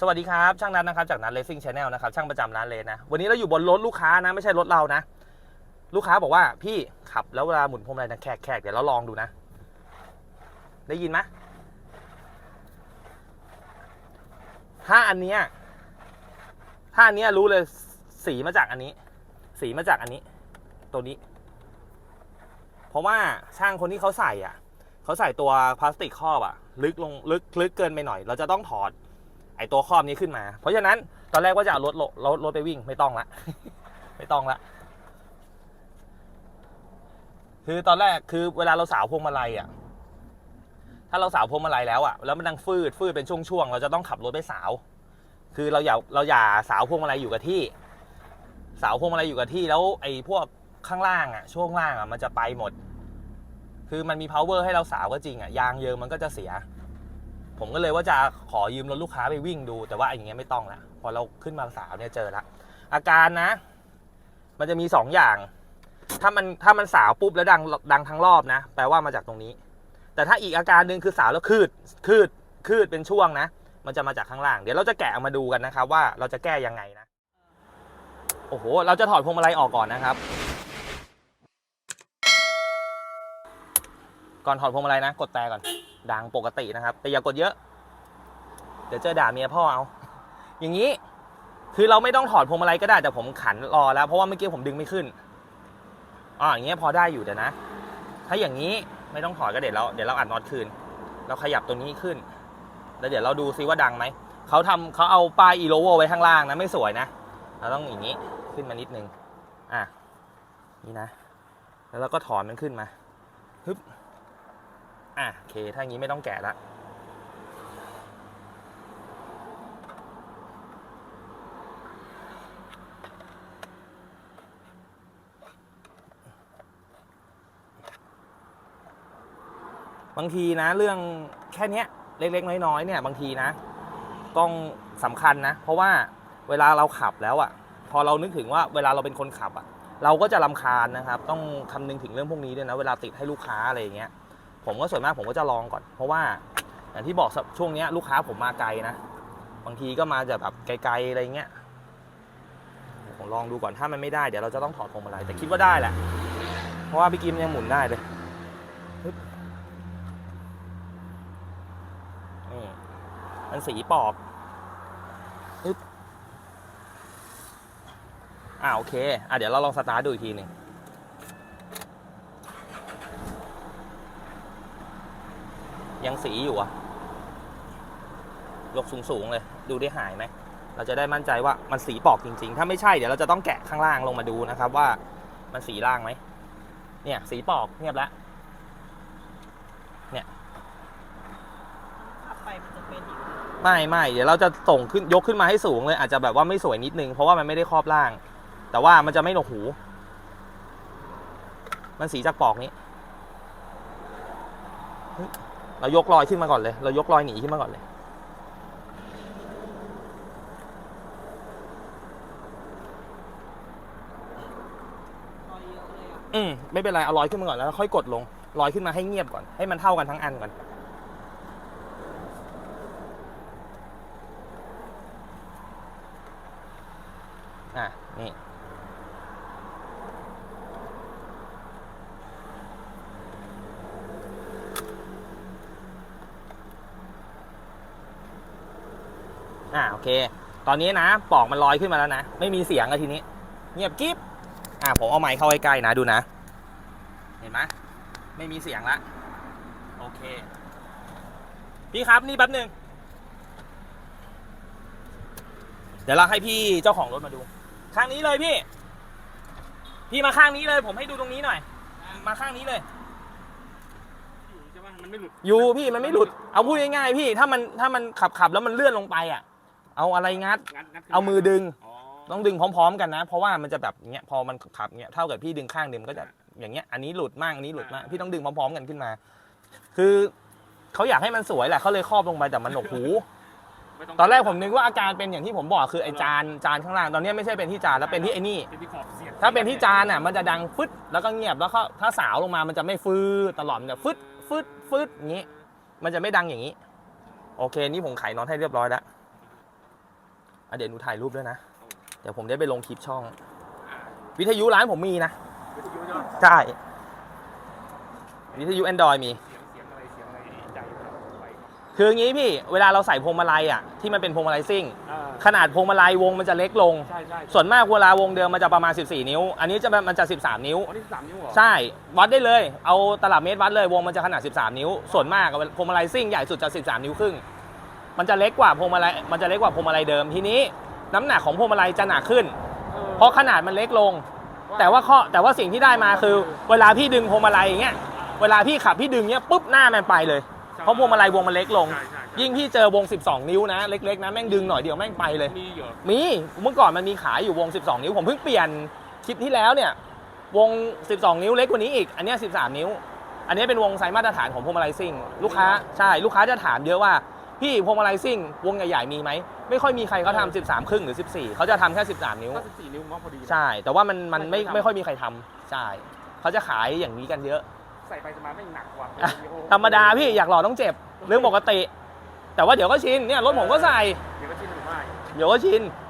สวัสดีครับ ช่างนัทนะครับจากนัทเลสซิ่งชาแนลนะครับช่างประจำร้านเลนนะวันนี้เราอยู่บนรถลูกค้านะไม่ใช่รถเรานะ ลูกค้าบอกว่าพี่ขับแล้วเวลาหมุนพวงมาลัยนะแขกแขกเดี๋ยวเราลองดูนะ ได้ยินไหมถ้าอันเนี้ยถ้าอันเนี้ยรู้เลยสีมาจากอันนี้ สีมาจากอันนี้ ตัวนี้ เพราะว่าช่างคนที่เขาใส่อะเขาใส่ตัวพลาสติกครอบอะ ลึกลงลึกลึกเกินไปหน่อย เราจะต้องถอด ไอตัวครอบนี้ขึ้นมา เพราะฉะนั้นตอนแรกว่าจะเอารถรถรถไปวิ่งไม่ต้องละ ไม่ต้องละ คือตอนแรกคือเวลาเราสาวพวงมาลัยอะ ถ้าเราสาวพวงมาลัยแล้วอะแล้วมันดังฟืดฟืดเป็นช่วงๆเราจะต้องขับรถไปสาว คือเราอย่าเราอย่าสาวพวงมาลัยอยู่กับที่ สาวพวงมาลัยอยู่กับที่ แล้วไอ้พวกข้างล่างอะช่วงล่างอะมันจะไปหมด คือมันมี power ให้เราสาวก็จริงอะยางเยิมมันก็จะเสีย ผมก็เลยว่าจะขอยืมรถลูกค้าไปวิ่งดู แต่ว่าอย่างเงี้ยไม่ต้องละพอเราขึ้นมาสาวเนี่ยเจอละอาการนะ มันจะมีสองอย่าง ถ้ามันถ้ามันสาวปุ๊บแล้วดังดังทั้งรอบนะ แปลว่ามาจากตรงนี้ แต่ถ้าอีกอาการหนึ่งคือสาวแล้วคืดคืดคืดเป็นช่วงนะ มันจะมาจากข้างล่าง เดี๋ยวเราจะแกะออกมาดูกันนะครับว่าเราจะแก้ยังไงนะ โอ้โห เราจะถอดพวงมาลัยออกก่อนนะครับ ก่อนถอดพวงมาลัยนะ กดแต่ก่อน ดังปกตินะครับ แต่อย่ากดเยอะ เดี๋ยวเจอด่าเมียพ่อเอา อย่างนี้ คือเราไม่ต้องถอดพวงมาลัยก็ได้แต่ผมขันรอแล้ว เพราะว่าเมื่อกี้ผมดึงไม่ขึ้นอ๋ออย่างเงี้ยพอได้อยู่เดี๋ยวนะ ถ้าอย่างนี้ไม่ต้องถอดก็เดี๋ยวเราเดี๋ยวเราอัดน็อตคืน เราขยับตัวนี้ขึ้น แล้วเดี๋ยวเราดูซิว่าดังไหมเขาทำเขาเอาป้ายอีโลโวไว้ข้างล่างนะไม่สวยนะ เราต้องอย่างนี้ขึ้นมานิดนึง อะ นี่นะ แล้วเราก็ถอนมันขึ้นมาฮึบ อะโอเคถ้าอย่างนี้ไม่ต้องแกะละบางทีนะเรื่องแค่เนี้ยเล็ก ๆ น้อยๆเนี่ยบางทีนะ ต้องสำคัญนะ เพราะว่าเวลาเราขับแล้วอะ่ะ พอเรานึกถึงว่าเวลาเราเป็นคนขับอะ่ะ เราก็จะลำคาญนะครับ ต้องคำนึงถึงเรื่องพวกนี้ด้วยนะ เวลาติดให้ลูกค้าอะไรอย่างเงี้ย ผมก็ส่วนมากผมก็จะลองก่อน เพราะว่าอย่างที่บอกช่วงนี้ลูกค้าผมมาไกลนะ บางทีก็มาจากแบบไกลๆอะไรเงี้ยผมลองดูก่อนถ้ามันไม่ได้เดี๋ยวเราจะต้องถอดพวงมาลัยแต่คิดว่าได้แหละ เพราะว่าพี่กิมยังหมุนได้เลยนี่มันสีปอกฮึบอ่าโอเค อะเดี๋ยวเราลองสตาร์ทดูอีกทีหนึ่ง ยังสีอยู่อะยกสูงๆเลย ดูได้หายไหม เราจะได้มั่นใจว่ามันสีปอกจริง ๆ ถ้าไม่ใช่เดี๋ยวเราจะต้องแกะข้างล่างลงมาดูนะครับ ว่ามันสีล่างไหม เนี่ย สีปอกเงียบแล้วขับไปมันจะเป็นอีกไม่ไม่เดี๋ยวเราจะส่งขึ้นยกขึ้นมาให้สูงเลย อาจจะแบบว่าไม่สวยนิดนึงเพราะว่ามันไม่ได้ครอบล่าง แต่ว่ามันจะไม่หนวกหู มันสีจากปอกนี้ เรายกรอยขึ้นมาก่อนเลย เรายกรอยหนีขึ้นมาก่อนเลย อืมไม่เป็นไร เอารอยขึ้นมาก่อนแล้วค่อยกดลงรอยขึ้นมาให้เงียบก่อน ให้มันเท่ากันทั้งอันก่อน อะ นี่ อะโอเค ตอนนี้นะปอกมันลอยขึ้นมาแล้วนะ ไม่มีเสียงอะทีนี้ เงียบกิ๊บอะผมเอาไมค์เข้าใกล้ๆนะดูนะ เห็นไหมไม่มีเสียงละโอเค พี่ครับนี่แป๊บหนึ่งเดี๋ยวเราให้พี่เจ้าของรถมาดู ข้างนี้เลยพี่ พี่มาข้างนี้เลย ผมให้ดูตรงนี้หน่อย มาข้างนี้เลย อยู่ใช่ไหมมันไม่หลุด อยู่พี่มันไม่หลุด เอาพูดง่ายๆพี่ ถ้ามันถ้ามันขับขับแล้วมันเลื่อนลงไปอะ เอาอะไรงัด งัดงัดขึ้นเอามือดึงอ๋อต้องดึงพร้อม ๆ กันนะ เพราะว่ามันจะแบบเงี้ยพอมันขับเงี้ยเท่ากับพี่ดึงข้างเดิมนก็จะอย่างเงี้ยอันนี้หลุดมากอันนี้หลุดมากพี่ต้องดึงพร้อมๆกันขึ้นมา คือเขาอยากให้มันสวยแหละเขาเลยครอบลงไปแต่มันหนวกหูไม่ตอนแรกผมนึกว่าอาการเป็นอย่างที่ผมบอกคือไอจานจานข้างล่างตอนนี้ไม่ใช่เป็นที่จานแล้วเป็นที่ไอ้นี่ เป็นที่ขอบเสียบถ้าเป็นที่จานอะมันจะดังฟึดแล้วก็เงียบแล้วก็ถ้าสาวลงมามันจะไม่ฟืดตลอดมันจะฟึดฟึดฟึดอย่างนี้ มันจะไม่ดังอย่างนี้ โอเค นี่ผมไขน็อตให้เรียบร้อยแล้วอะ เดี๋ยวหนูถ่ายรูปด้วยนะ เดี๋ยวผมได้ไปลงคลิปช่องอ่าวิทยุร้านผมมีนะ วิทยุใช่ไหมใช่ วิทยุ Android มีเสียงเสียงอะไรเสียงอะไรใจมันไปครับคืออย่างงี้พี่ เวลาเราใส่พวงมาลัยอะ ที่มันเป็นพวงมาลัยซิ่ง อ่าขนาดพวงมาลัยวงมันจะเล็กลง ใช่ใช่ส่วนมากเวลาวงเดิมมันจะประมาณ 14 นิ้ว อันนี้จะมันจะ 13 นิ้ว อ๋อนี่สามนิ้วเหรอใช่ วัดได้เลย เอาตลับเมตรวัดเลยวงมันจะขนาด 13 นิ้ว ส่วนมากอะพวงมาลัยซิ่งใหญ่สุดจะ 13 นิ้วครึ่ง มันจะเล็กกว่าพวงมาลัยมันจะเล็กกว่าพวงมาลัยเดิมทีนี้ น้ำหนักของพวงมาลัยจะหนักขึ้นออเพราะขนาดมันเล็กลง แต่ว่าข้อแต่ว่าสิ่งที่ได้มาคือ เวลาพี่ดึงพวงมาลัยอย่างเงี้ยเวลาพี่ขับพี่ดึงเงี้ยปุ๊บหน้ามันไปเลย เพราะพวงมาลัยวงมันเล็กลง ใช่ใช่ใช่ยิ่งพี่เจอวง 12 นิ้วนะ เล็กๆนะแม่งดึงหน่อยเดียวแม่งไปเลย มีเหรอมีเมื่อก่อนมันมีขายอยู่วง 12 นิ้ว ผมเพิ่งเปลี่ยนคลิปที่แล้วเนี่ยวง 12 นิ้วเล็กกว่านี้อีก อันเนี้ย13 นิ้ว อันนี้เป็นวงไซส์มาตรฐานของพวงมาลัยซิ่ง ลูกค้าใช่ลูกค้าจะถามเยอะว่า พี่พวงมาลัยซิ่ง วงใหญ่ๆมีไหม ไม่ค่อยมีใครเขาทำ13 ครึ่งหรือ 14 เขาจะทำแค่ 13 นิ้วถ้าสิบสี่นิ้วมันก็พอดีนะใช่ แต่ว่ามันมันไม่ไม่ไม่ค่ค่ออยยทำมีใครทำใช่ เขาจะขายอย่างนี้กันเยอะ ใส่ไปสมาไม่หนักกว่าอะธรรมดาพี่อยากหล่อต้องเจ็บ เรื่องปกติ แต่ว่าเดี๋ยวก็ชินเนี่ยรถผมก็ใส่ เดี๋ยวก็ชิ้นหนึ่งไม่เดี๋ยวก็ชินเ